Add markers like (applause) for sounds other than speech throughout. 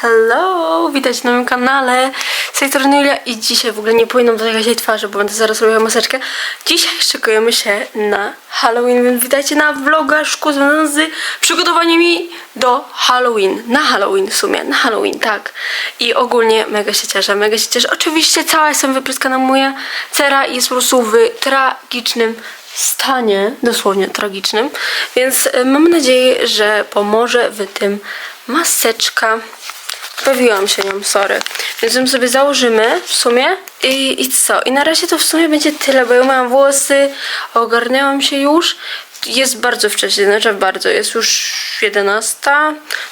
Hello, witajcie na moim kanale. Z tej strony Julia i dzisiaj w ogóle nie powinnam dotykać jej twarzy, bo będę zaraz robiła maseczkę. Dzisiaj szykujemy się na Halloween, więc witajcie na vlogaszku związanym z przygotowaniami do Halloween. Na Halloween w sumie, na Halloween, tak. I ogólnie mega się cieszę, mega się cieszę. Oczywiście cała jestem wypryskana, moja cera jest po prostu w tragicznym stanie, dosłownie tragicznym, więc e, mam nadzieję, że pomoże w tym maseczka. Bawiłam się nią, sorry. Więc ją sobie założymy w sumie i, i co? I na razie to w sumie będzie tyle, bo ja mam włosy, ogarnęłam się już. Jest bardzo wcześnie, znaczy bardzo, jest już 11.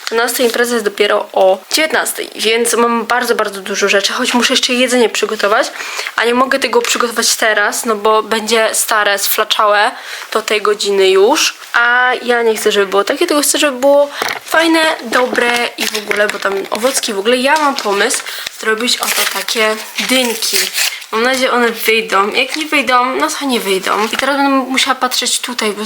12 impreza jest dopiero o 19, więc mam bardzo, bardzo dużo rzeczy, choć muszę jeszcze jedzenie przygotować, a nie mogę tego przygotować teraz, no bo będzie stare, sflaczałe do tej godziny już, a ja nie chcę, żeby było takie, tylko chcę, żeby było fajne, dobre i w ogóle, bo tam owocki w ogóle, ja mam pomysł zrobić oto takie dynki. Mam nadzieję, one wyjdą. Jak nie wyjdą, no to nie wyjdą. I teraz będę musiała patrzeć tutaj, bo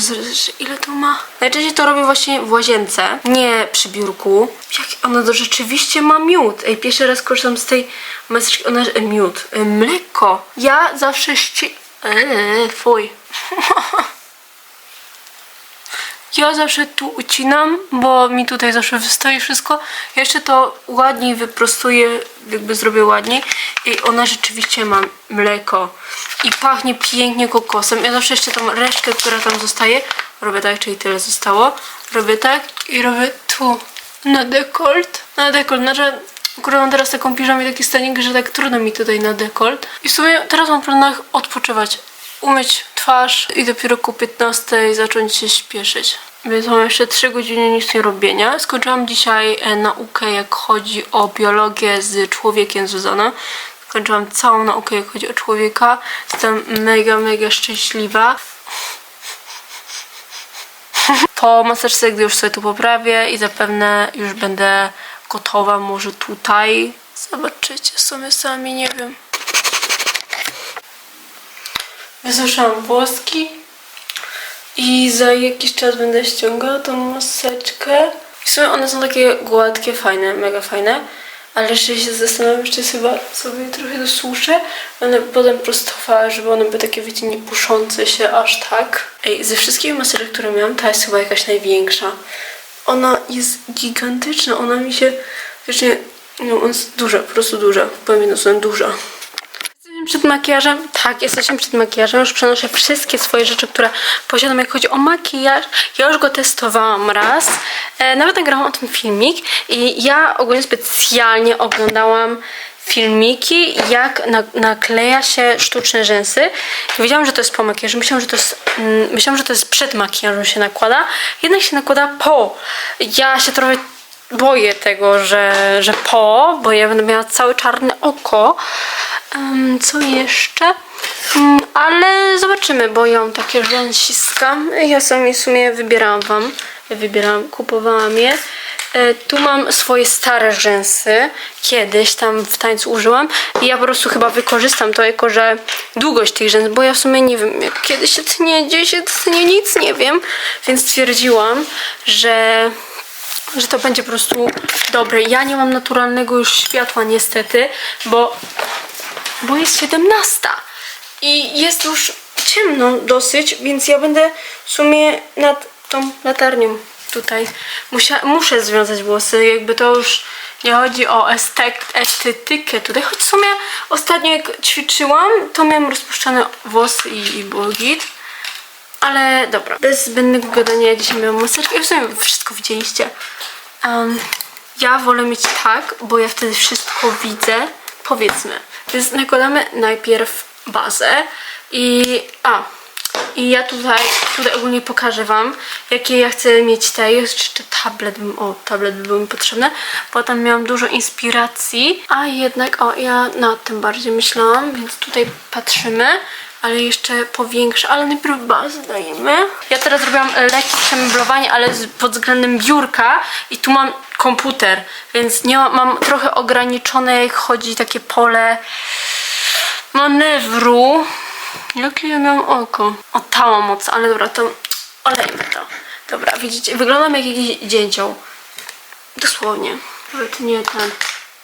ile to ma? Najczęściej to robię właśnie w łazience, nie przy biurku. Jak ona to rzeczywiście ma miód. Ej, pierwszy raz korzystam z tej maseczki. Ona, e, miód, e, mleko. Ja zawsze ści... Eee, fuj. (laughs) Ja zawsze tu ucinam, bo mi tutaj zawsze wystaje wszystko. Ja Jeszcze to ładniej wyprostuję, jakby zrobię ładniej. I ona rzeczywiście ma mleko. I pachnie pięknie kokosem. Ja zawsze jeszcze tą resztkę, która tam zostaje, robię tak, czyli tyle zostało. Robię tak i robię tu na dekolt. Na dekolt, znaczy akurat mam teraz taką piżamę i taki stanik, że tak trudno mi tutaj na dekolt. I w sumie teraz mam w planach odpoczywać umyć twarz i dopiero ku 15 zacząć się śpieszyć. Więc mam jeszcze 3 godziny nic nie robienia. Skończyłam dzisiaj e, naukę, jak chodzi o biologię z człowiekiem związaną. Skończyłam całą naukę, jak chodzi o człowieka. Jestem mega, mega szczęśliwa. Po maseczce, gdy już sobie tu poprawię i zapewne już będę gotowa, może tutaj. Zobaczycie sobie sami, nie wiem. Wysuszyłam włoski i za jakiś czas będę ściągała tą maseczkę. W sumie one są takie gładkie, fajne, mega fajne, ale jeszcze się zastanawiam, czy chyba sobie trochę dosuszę. Będę potem prostowała, żeby one były takie, wiecie, nie puszące się aż tak. Ej, ze wszystkich maseczek, które miałam, ta jest chyba jakaś największa. Ona jest gigantyczna, ona mi się, wiesz, nie, no, ona jest duża, po prostu duża. Powiem jedno duża. Przed makijażem? Tak, jesteśmy przed makijażem. Już przenoszę wszystkie swoje rzeczy, które posiadam, jak chodzi o makijaż. Ja już go testowałam raz. E, nawet nagrałam o tym filmik i ja ogólnie specjalnie oglądałam filmiki, jak na, nakleja się sztuczne rzęsy. Wiedziałam, że to jest po makijażu. Myślałam, że to jest, mm, myślałam, że to jest przed makijażem się nakłada. Jednak się nakłada po. Ja się trochę boję tego, że, że po, bo ja będę miała całe czarne oko. Em, co jeszcze? Mm, ale zobaczymy, bo mam takie rzęsiska. Ja sobie w sumie wybierałam wam. Ja wybierałam, kupowałam je. E, tu mam swoje stare rzęsy. Kiedyś tam w tańcu użyłam. I ja po prostu chyba wykorzystam to jako, że długość tych rzęs, bo ja w sumie nie wiem, jak kiedy się tnie, gdzie się tnie, nic nie wiem. Więc stwierdziłam, że że to będzie po prostu dobre. Ja nie mam naturalnego już światła niestety, bo, bo jest 17 i jest już ciemno dosyć, więc ja będę w sumie nad tą latarnią tutaj. Musia, muszę związać włosy, jakby to już nie chodzi o estetykę tutaj, choć w sumie ostatnio jak ćwiczyłam, to miałam rozpuszczone włosy i, i było git. Ale dobra, bez zbędnego gadania ja dzisiaj miałam maseczkę i w sumie wszystko widzieliście. Em, ja wolę mieć tak, bo ja wtedy wszystko widzę. Powiedzmy. Więc nakładamy najpierw bazę i... A, i ja tutaj, tutaj ogólnie pokażę wam, jakie ja chcę mieć te. Jeszcze tablet o, tablet by był mi potrzebny, bo tam miałam dużo inspiracji, a jednak, o, ja nad tym bardziej myślałam, więc tutaj patrzymy ale jeszcze powiększę, ale najpierw bazę dajemy. Teraz zrobiłam lekkie przemeblowanie, ale pod względem biurka i tu mam komputer, więc nie ma, mam trochę ograniczone, jak chodzi takie pole manewru. Jakie ja miałam oko? O, tała moc, ale dobra, to olejmy to. Dobra, widzicie, wyglądam jak jakiś dzięcioł. Dosłownie. Nawet nie ten.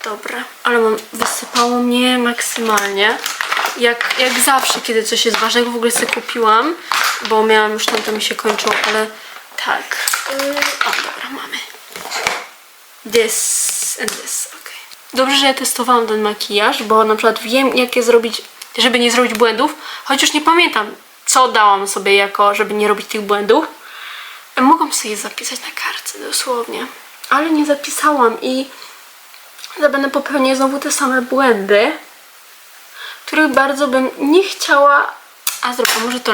Dobra. Ale mam, wysypało mnie maksymalnie. Jak, jak zawsze, kiedy coś jest ważnego, w ogóle sobie kupiłam, bo miałam już tam, to mi się kończyło, ale tak. O, dobra, mamy. This and this, ok. Dobrze, że ja testowałam ten makijaż, bo na przykład wiem, jak je zrobić, żeby nie zrobić błędów, chociaż nie pamiętam, co dałam sobie jako, żeby nie robić tych błędów. Mogłam sobie je zapisać na kartce, dosłownie. Ale nie zapisałam i będę popełniać znowu te same błędy, których bardzo bym nie chciała... A zrobię, może to...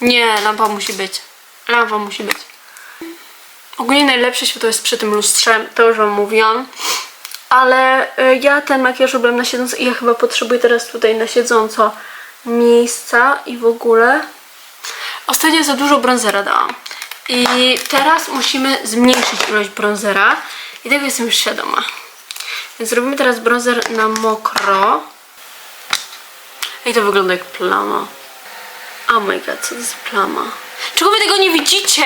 Nie, lampa musi być. Lampa musi być. Ogólnie najlepsze światło jest przy tym lustrze, to już wam mówiłam. Ale y, ja ten makijaż robiłam na siedząco i ja chyba potrzebuję teraz tutaj na siedząco miejsca i w ogóle. Ostatnio za dużo bronzera dałam. I teraz musimy zmniejszyć ilość bronzera. I tego jestem już świadoma. Więc robimy teraz bronzer na mokro. I to wygląda jak plama. Oh my god, co to jest plama? Czego wy tego nie widzicie?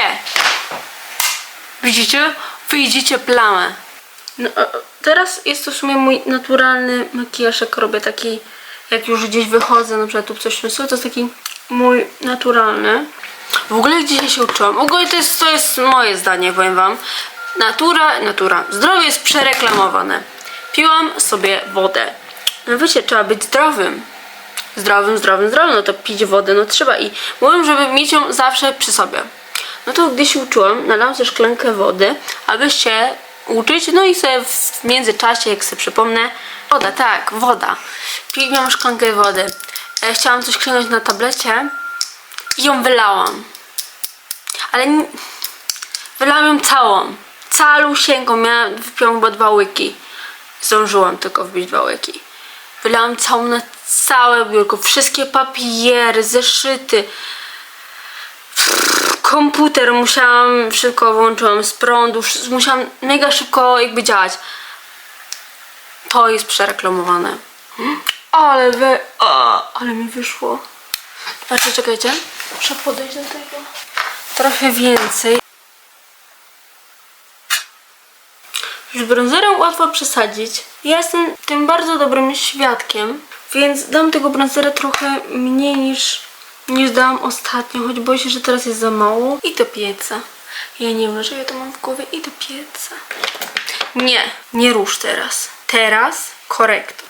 Widzicie? Wy widzicie plamę. No, a teraz jest to w sumie mój naturalny makijaż, jak robię taki, jak już gdzieś wychodzę, na przykład tu coś rysuję, to jest taki mój naturalny. W ogóle dzisiaj się uczyłam, w ogóle to jest, to jest moje zdanie, powiem wam. Natura, natura, zdrowie jest przereklamowane. Piłam sobie wodę. No wiecie, trzeba być zdrowym. Zdrowym, zdrowym, zdrowym, no to pić wodę, no trzeba i mówią, żeby mieć ją zawsze przy sobie. No to gdy się uczyłam, nalałam sobie szklankę wody, aby się uczyć, no i sobie w międzyczasie, jak sobie przypomnę, woda, tak, woda. Piłam szklankę wody. E, chciałam coś kliknąć na tablecie i ją wylałam. Ale n- wylałam ją całą. Calusieńką, miałam, wypiłam chyba dwa łyki. Zdążyłam tylko wbić dwa łyki. Wylałam całą na całe biurko, wszystkie papiery, zeszyty, komputer musiałam szybko włączyłam z prądu, musiałam mega szybko jakby działać. To jest przereklamowane. Ale wy... Ale mi wyszło. Patrzcie, czekajcie. Muszę podejść do tego. Trochę więcej. Z bronzerem łatwo przesadzić. Ja jestem tym bardzo dobrym świadkiem, więc dam tego bronzera trochę mniej niż, niż dałam ostatnio, choć boję się, że teraz jest za mało. I do pieca. Ja nie wiem, że ja to mam w głowie. I do pieca. Nie, nie rusz teraz. Teraz korektor.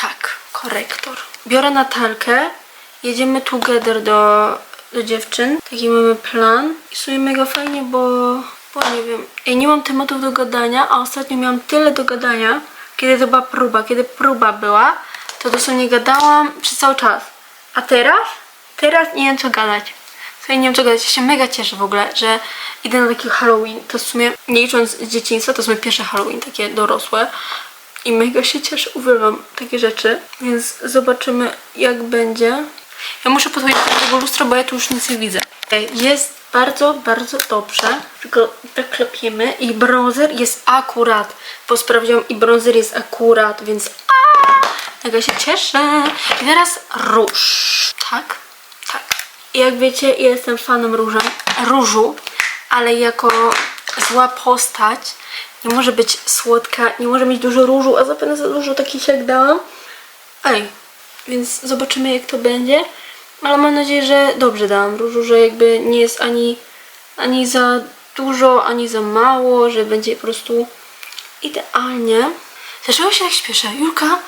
Tak, korektor. Biorę Natalkę, jedziemy together do, do dziewczyn. Taki mamy plan. I w sumie mega fajnie, bo, bo nie wiem, ja nie mam tematów do gadania, a ostatnio miałam tyle do gadania, kiedy to była próba. Kiedy próba była, to dosłownie gadałam przez cały czas. A teraz? Teraz nie wiem co gadać. Sobie nie wiem gadać. Ja się mega cieszę w ogóle, że idę na taki Halloween. To w sumie, nie licząc z dzieciństwa, to moje pierwsze Halloween, takie dorosłe. I mega się cieszę, uwielbiam takie rzeczy, więc zobaczymy jak będzie. Ja muszę podchodzić do tego lustra, bo ja tu już nic nie widzę. Jest bardzo, bardzo dobrze. Tylko wyklepiemy i bronzer jest akurat, bo sprawdziłam i bronzer jest akurat, więc mega się cieszę. I teraz róż, tak? Tak. Jak wiecie, jestem fanem róża, różu, ale jako zła postać nie może być słodka, nie może mieć dużo różu, a zapewne za dużo takich jak dałam. Ej, więc zobaczymy jak to będzie. Ale mam nadzieję, że dobrze dałam różu, że jakby nie jest ani, ani za dużo, ani za mało, że będzie po prostu idealnie. Dlaczego się tak śpieszę? Julka,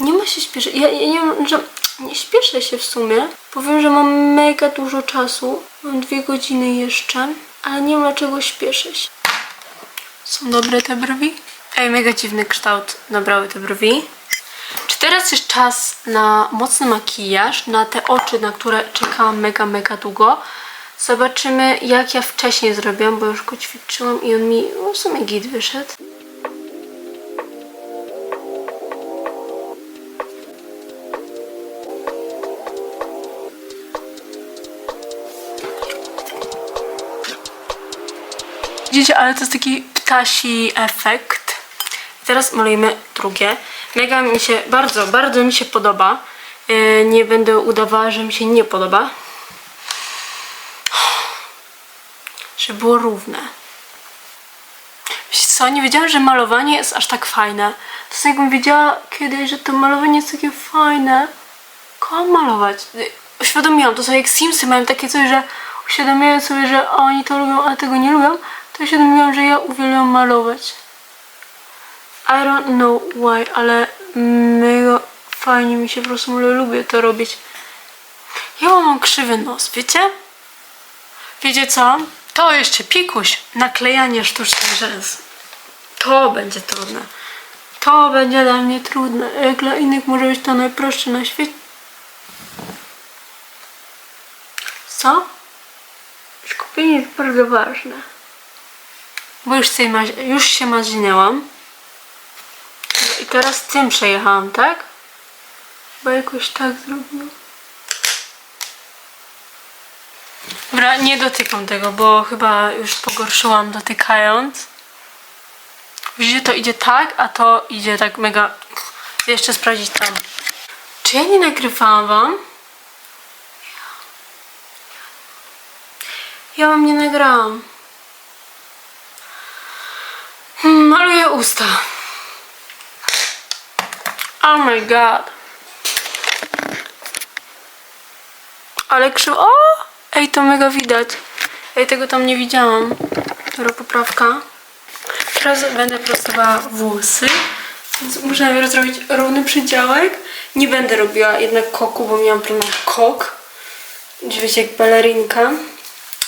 nie ma się śpieszyć. Ja, ja nie wiem, że nie śpieszę się w sumie. Powiem, że mam mega dużo czasu. Mam dwie godziny jeszcze, ale nie wiem dlaczego śpieszę się. Są dobre te brwi? Ej, mega dziwny kształt nabrały te brwi. Czy teraz jest czas na mocny makijaż, na te oczy, na które czekałam mega, mega długo? Zobaczymy, jak ja wcześniej zrobiłam, bo już go ćwiczyłam i on mi no, w sumie git wyszedł. Widzicie, ale to jest taki ptasi efekt. I teraz malujemy drugie. Mega mi się, bardzo, bardzo mi się podoba. Yy, nie będę udawała, że mi się nie podoba. Żeby było równe. Co, nie wiedziałam, że malowanie jest aż tak fajne. To jest jakbym wiedziała kiedyś, że to malowanie jest takie fajne. Kocham malować. Uświadomiłam, to są jak Simsy, mają takie coś, że uświadomiają sobie, że oni to lubią, a tego nie lubią. To uświadomiłam, że ja uwielbiam malować. I don't know why, ale mega fajnie mi się po prostu lubię to robić. Ja mam krzywy nos, wiecie? Wiecie co? To jeszcze pikuś, naklejanie sztucznych rzęs. To będzie trudne. To będzie dla mnie trudne. Jak dla innych może być to najprostsze na świecie. Co? Skupienie jest bardzo ważne. Bo już, się już się maźniałam. I teraz tym przejechałam, tak? Bo jakoś tak zrobiłam. Dobra, nie dotykam tego, bo chyba już pogorszyłam dotykając. Widzicie, to idzie tak, a to idzie tak mega... Jeszcze sprawdzić tam. Czy ja nie nagrywałam wam? Ja wam nie nagrałam. Maluję usta. Oh my god. Ale krzyw... O! Ej, to mega widać. Ej, tego tam nie widziałam. Dobra, poprawka. Teraz będę prostowała włosy. Więc muszę najpierw zrobić równy przydziałek. Nie będę robiła jednak koku, bo miałam plan kok. Wiecie, jak balerinka.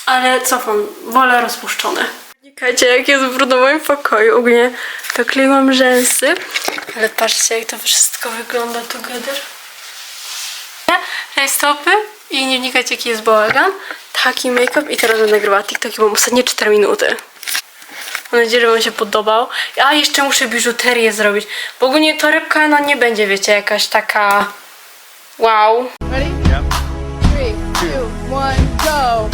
Ale cofam. Wolę rozpuszczone. Czekajcie, jak jest brudno w moim pokoju. Ogólnie dokleiłam rzęsy. Ale patrzcie, jak to wszystko wygląda together rajstopy i nie wnikać jaki jest bałagan. Taki make-up i teraz będę nagrywała TikToki, mam ostatnie 4 minuty. Mam nadzieję, że wam się podobał. A jeszcze muszę biżuterię zrobić, bo ogólnie torebka no nie będzie, wiecie, jakaś taka wow. Ready? Yep. Three, two, one, go.